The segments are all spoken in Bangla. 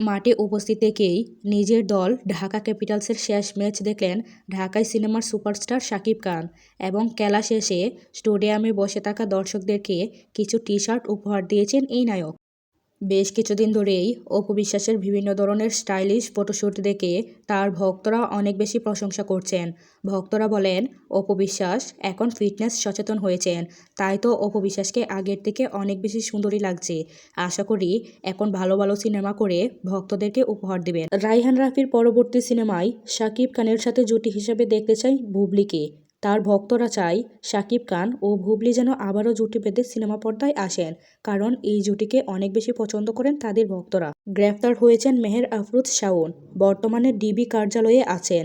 মাঠে উপস্থিত থেকেই নিজের দল ঢাকা ক্যাপিটালসের শেষ ম্যাচ দেখলেন ঢাকায় সিনেমার সুপারস্টার শাকিব খান এবং খেলা শেষে স্টেডিয়ামে বসে থাকা দর্শকদেরকে কিছু টি শার্ট উপহার দিয়েছেন এই নায়ক। বেশ কিছুদিন ধরেই অপু বিশ্বাসের বিভিন্ন ধরনের স্টাইলিশ ফটোশ্যুট দেখে তার ভক্তরা অনেক বেশি প্রশংসা করছেন। ভক্তরা বলেন, অপু বিশ্বাস এখন ফিটনেস সচেতন হয়েছেন, তাই তো অপু বিশ্বাসকে আগের থেকে অনেক বেশি সুন্দরী লাগছে। আশা করি এখন ভালো ভালো সিনেমা করে ভক্তদেরকে উপহার দেবেন। রাইহান রাফির পরবর্তী সিনেমায় শাকিব খানের সাথে জুটি হিসেবে দেখতে চাই বুবলিকে। তার ভক্তরা চায় শাকিব খান ও বুবলি যেন আবারও জুটি বেঁধে সিনেমা পর্দায় আসেন, কারণ এই জুটিকে অনেক বেশি পছন্দ করেন তাদের ভক্তরা। গ্রেফতার হয়েছেন মেহের আফরুজ শাওন, বর্তমানে ডিবি কার্যালয়ে আছেন।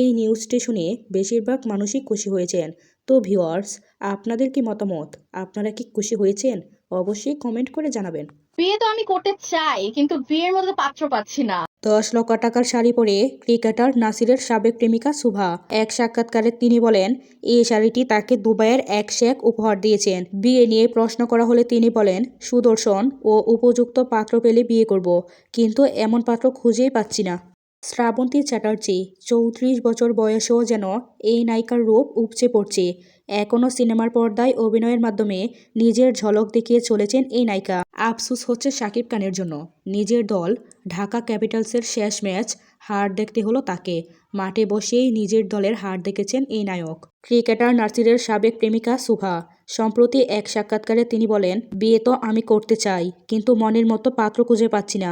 এই নিউজটি শুনে বেশিরভাগ মানুষই খুশি হয়েছেন। তো ভিওয়ার্স আপনাদের কি মতামত? আপনারা কি খুশি হয়েছেন? অবশ্যই কমেন্ট করে জানাবেন। বিয়ে তো আমি করতে চাই, কিন্তু বিয়ের মধ্যে পাত্র পাচ্ছি না। দশ লক্ষ টাকার শাড়ি পরে ক্রিকেটার নাসিরের সাবেক প্রেমিকা সুভা। এক সাক্ষাৎকারে তিনি বলেন, এই শাড়িটি তাকে দুবাইয়ের এক শেখ উপহার দিয়েছেন। বিয়ে নিয়ে প্রশ্ন করা হলে তিনি বলেন, সুদর্শন ও উপযুক্ত পাত্র পেলে বিয়ে করব, কিন্তু এমন পাত্র খুঁজেই পাচ্ছি না। শ্রাবন্তী চ্যাটার্জি, চৌত্রিশ বছর বয়সেও যেন এই নায়িকার রূপ উপচে পড়ছে। এখনও সিনেমার পর্দায় অভিনয়ের মাধ্যমে নিজের ঝলক দেখিয়ে চলেছেন এই নায়িকা। আফসুস হচ্ছে শাকিব খানের জন্য। নিজের দল, ঢাকা ক্যাপিটালসের শেষ ম্যাচ হার দেখতে হলো তাকে। মাঠে বসেই নিজের দলের হার দেখেছেন এই নায়ক। ক্রিকেটার নার্সিরের সাবেক প্রেমিকা সুভা। সম্প্রতি এক সাক্ষাৎকারে তিনি বলেন, বিয়ে তো আমি করতে চাই, কিন্তু মনের মতো পাত্র খুঁজে পাচ্ছি না।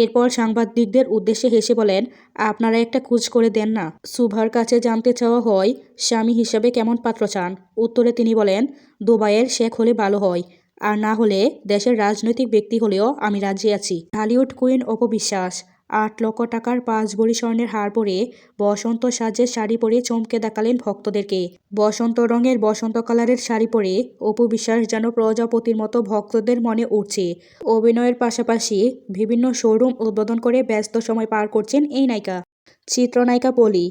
এরপর সাংবাদিকদের উদ্দেশ্যে হেসে বলেন, আপনারা একটা খোঁজ করে দেন না। সুভার কাছে জানতে চাওয়া হয়, স্বামী হিসাবে কেমন পাত্র চান? উত্তরে তিনি বলেন, দুবাইয়ের শেখ হলে ভালো হয়, আর না হলে দেশের রাজনৈতিক ব্যক্তি হলেও আমি রাজি আছি। হলিউড কুইন অপবিশ্বাস আট লক্ষ টাকার পাঁচ ভরি স্বর্ণের হার পরে বসন্ত সাজের শাড়ি পরে চমকে দেখালেন ভক্তদেরকে। বসন্ত রঙের বসন্ত কালারের শাড়ি পরে অপু বিশ্বাস যেন প্রজাপতির মতো ভক্তদের মনে উঠছে। অভিনয়ের পাশাপাশি বিভিন্ন শোরুম উদ্বোধন করে ব্যস্ত সময় পার করছেন এই নায়িকা। চিত্রনায়িকা পলি,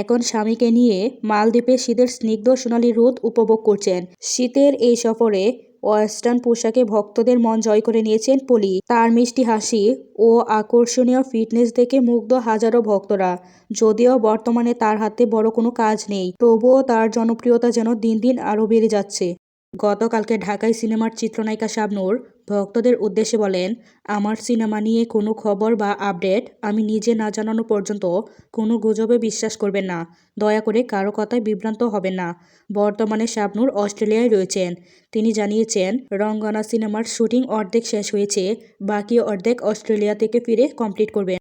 এখন স্বামীকে নিয়ে মালদ্বীপে শীতের স্নিগ্ধ সোনালি রোদ উপভোগ করছেন। শীতের এই সফরে ওয়েস্টার্ন পোশাকে ভক্তদের মন জয় করে নিয়েছেন পলি। তার মিষ্টি হাসি ও আকর্ষণীয় ফিটনেস দেখে মুগ্ধ হাজারো ভক্তরা। যদিও বর্তমানে তার হাতে বড় কোনো কাজ নেই, তবুও তার জনপ্রিয়তা যেন দিন দিন আরও বেড়ে যাচ্ছে। গতকালকে ঢাকায় সিনেমার চিত্রনায়িকা শাবনূর ভক্তদের উদ্দেশ্যে বলেন, আমার সিনেমা নিয়ে কোনো খবর বা আপডেট আমি নিজে না জানানো পর্যন্ত কোনো গুজবে বিশ্বাস করবেন না। দয়া করে কারও কথায় বিভ্রান্ত হবেন না। বর্তমানে শাবনূর অস্ট্রেলিয়ায় রয়েছেন। তিনি জানিয়েছেন, রঙ্গনা সিনেমার শুটিং অর্ধেক শেষ হয়েছে, বাকি অর্ধেক অস্ট্রেলিয়া থেকে ফিরে কমপ্লিট করবেন।